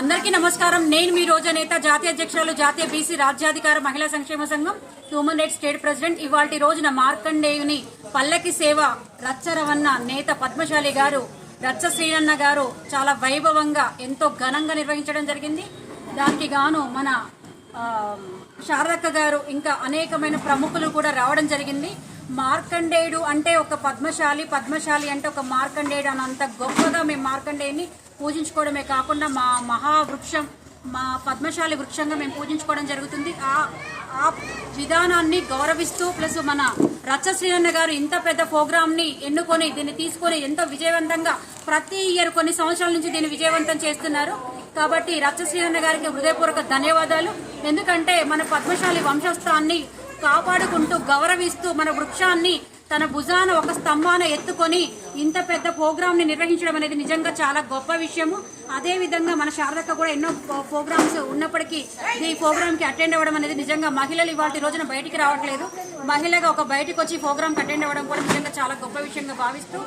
అందరికీ నమస్కారం. నేను మీ రోజు నేత జాతీయ అధ్యక్షురాలు జాతీయ బీసీ రాజ్యాధికార మహిళా సంక్షేమ సంఘం హ్యూమన్ రైట్స్ స్టేట్ ప్రెసిడెంట్. ఇవాళ రోజున మార్కండేయుని పల్లకి సేవ రచ్చరవన్న నేత పద్మశాలి గారు రచ్చ శ్రీరన్న గారు చాలా వైభవంగా ఎంతో ఘనంగా నిర్వహించడం జరిగింది. దానికి గాను మన శారదక్క గారు ఇంకా అనేకమైన ప్రముఖులు కూడా రావడం జరిగింది. మార్కండేయుడు అంటే ఒక పద్మశాలి పద్మశాలి అంటే ఒక మార్కండేయుడు అని అంత గొప్పగా మేము మార్కండేయుని పూజించుకోవడమే కాకుండా మా మహావృక్షం మా పద్మశాలి వృక్షంగా మేము పూజించుకోవడం జరుగుతుంది. ఆ ఆ విధానాన్ని గౌరవిస్తూ ప్లస్ మన రచ్చశ్రీ అన్న గారు ఇంత పెద్ద ప్రోగ్రామ్ని ఎన్నుకొని దీన్ని తీసుకొని ఎంతో విజయవంతంగా ప్రతి ఇయర్ కొన్ని సంవత్సరాల నుంచి దీన్ని విజయవంతం చేస్తున్నారు. కాబట్టి రచ్చ శ్రీరన్న గారికి హృదయపూర్వక ధన్యవాదాలు. ఎందుకంటే మన పద్మశాలి వంశస్థాన్ని కాపాడుకుంటూ గౌరవిస్తూ మన వృక్షాన్ని తన భుజాన ఒక స్తంభాన ఎత్తుకొని ఇంత పెద్ద ప్రోగ్రామ్ని నిర్వహించడం అనేది నిజంగా చాలా గొప్ప విషయము. అదే విధంగా మన శారదక్క కూడా ఎన్నో ప్రోగ్రామ్స్ ఉన్నప్పటికీ ఈ ప్రోగ్రామ్కి అటెండ్ అవ్వడం అనేది నిజంగా మహిళలు ఇవాళ రోజున బయటికి రావట్లేదు. మహిళగా ఒక బయటికి వచ్చి ప్రోగ్రామ్ అటెండ్ అవ్వడం కూడా నిజంగా చాలా గొప్ప విషయంగా భావిస్తూ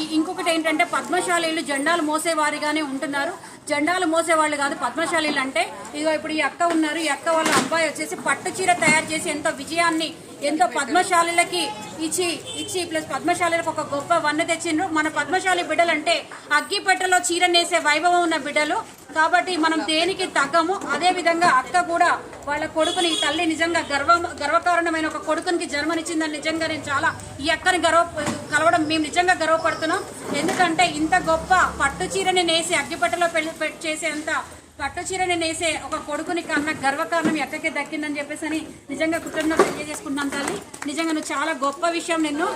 ఈ ఇంకొకటి ఏంటంటే పద్మశాలీలు జెండాలు మోసేవారిగానే ఉంటున్నారు. జెండాలు మోసేవాళ్ళు కాదు పద్మశాలీలు అంటే ఇదిగో ఇప్పుడు ఈ అక్క ఉన్నారు ఈ అక్క వాళ్ళ అబ్బాయి వచ్చేసి పట్టు చీర తయారు చేసి ఎంతో విజయాన్ని ఎంతో పద్మశాలీలకి ఇచ్చి ఇచ్చి ప్లస్ పద్మశాలకు ఒక గొప్ప వన్న తెచ్చిండ్రు. మన పద్మశాలి బిడ్డలంటే అగ్గిపెట్టెలో చీర నేసే వైభవం ఉన్న బిడ్డలు. కాబట్టి మనం దేనికి తగ్గము? అదే విధంగా అక్క కూడా వాళ్ళ కొడుకుని తల్లి నిజంగా గర్వ గర్వకారణమైన ఒక కొడుకునికి జన్మనిచ్చిందని నిజంగా నేను చాలా ఈ అక్కని గర్వ కలవడం మేము నిజంగా గర్వపడుతున్నాం. ఎందుకంటే ఇంత గొప్ప పట్టు చీరని నేసి అగ్గిపెట్టలో పెళ్ళి చేసేంత పట్టు చీరని నేసే ఒక కొడుకుని కన్నా గర్వకారణం ఎక్కకే దక్కిందని చెప్పేసి అని నిజంగా కృతజ్ఞత తెలియజేసుకున్నాను తల్లి. నిజంగా నువ్వు చాలా గొప్ప విషయం నిన్ను.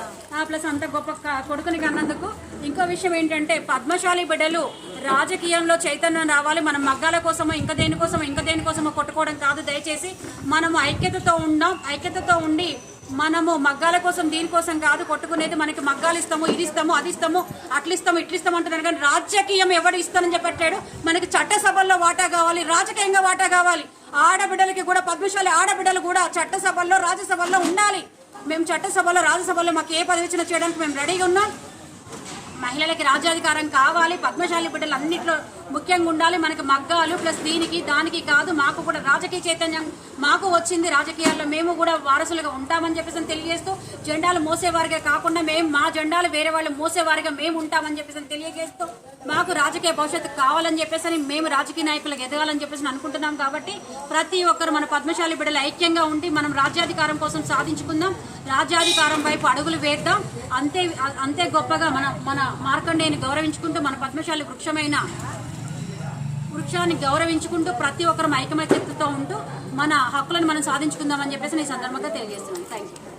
ప్లస్ అంత గొప్ప కొడుకుని కన్నందుకు. ఇంకో విషయం ఏంటంటే పద్మశాలి బిడ్డలు రాజకీయంలో చైతన్యం రావాలి. మనం మగ్గాల కోసమో ఇంకా దేనికోసమో ఇంకా దేనికోసమో కొట్టుకోవడం కాదు. దయచేసి మనం ఐక్యతతో ఉన్నాం ఐక్యతతో ఉండి మనము మగ్గాల కోసం దీనికోసం కాదు కొట్టుకునేది మనకి మగ్గాలు ఇస్తాము ఇది ఇస్తాము అది ఇస్తాము అట్లు ఇస్తాము ఇట్లా ఇస్తాము అంటున్నారు కానీ రాజకీయం ఎవడు ఇస్తానని చెప్పట్లేడు మనకి చట్టసభల్లో వాటా కావాలి రాజకీయంగా వాటా కావాలి. ఆడబిడ్డలకి కూడా పద్మశాలి ఆడబిడ్డలు కూడా చట్టసభల్లో రాజ్యసభల్లో ఉండాలి. మేము చట్టసభలో రాజ్యసభలో మాకు ఏ పదవి ఇచ్చినా చేయడానికి మేము రెడీగా ఉన్నాం. మహిళలకి రాజ్యాధికారం కావాలి పద్మశాలి బిడ్డలు అన్నింటిలో ముఖ్యంగా ఉండాలి మనకి మగ్గాలు ప్లస్ దీనికి దానికి కాదు మాకు కూడా రాజకీయ చైతన్యం మాకు వచ్చింది రాజకీయాల్లో మేము కూడా వారసులుగా ఉంటామని చెప్పేసి తెలియజేస్తూ జెండాలు మోసేవారిగా కాకుండా మేము మా జెండాలు వేరే వాళ్ళు మోసేవారిగా మేము ఉంటామని చెప్పేసి తెలియజేస్తూ మాకు రాజకీయ భవిష్యత్తు కావాలని చెప్పేసి మేము రాజకీయ నాయకులకు ఎదగాలని చెప్పేసి అనుకుంటున్నాం కాబట్టి ప్రతి ఒక్కరు మన పద్మశాలి బిడ్డలు ఐక్యంగా ఉండి మనం రాజ్యాధికారం కోసం సాధించుకుందాం రాజ్యాధికారం వైపు అడుగులు వేద్దాం అంతే అంతే గొప్పగా మన మన మార్కండేయని గౌరవించుకుంటూ మన పద్మశాలి వృక్షమైన వృక్షాన్ని గౌరవించుకుంటూ ప్రతి ఒక్కరు ఐకమత్యతతో ఉంటూ మన హక్కులను మనం సాధించుకుందామని చెప్పేసి నేను ఈ సందర్భంగా తెలియజేస్తున్నాను. Thank you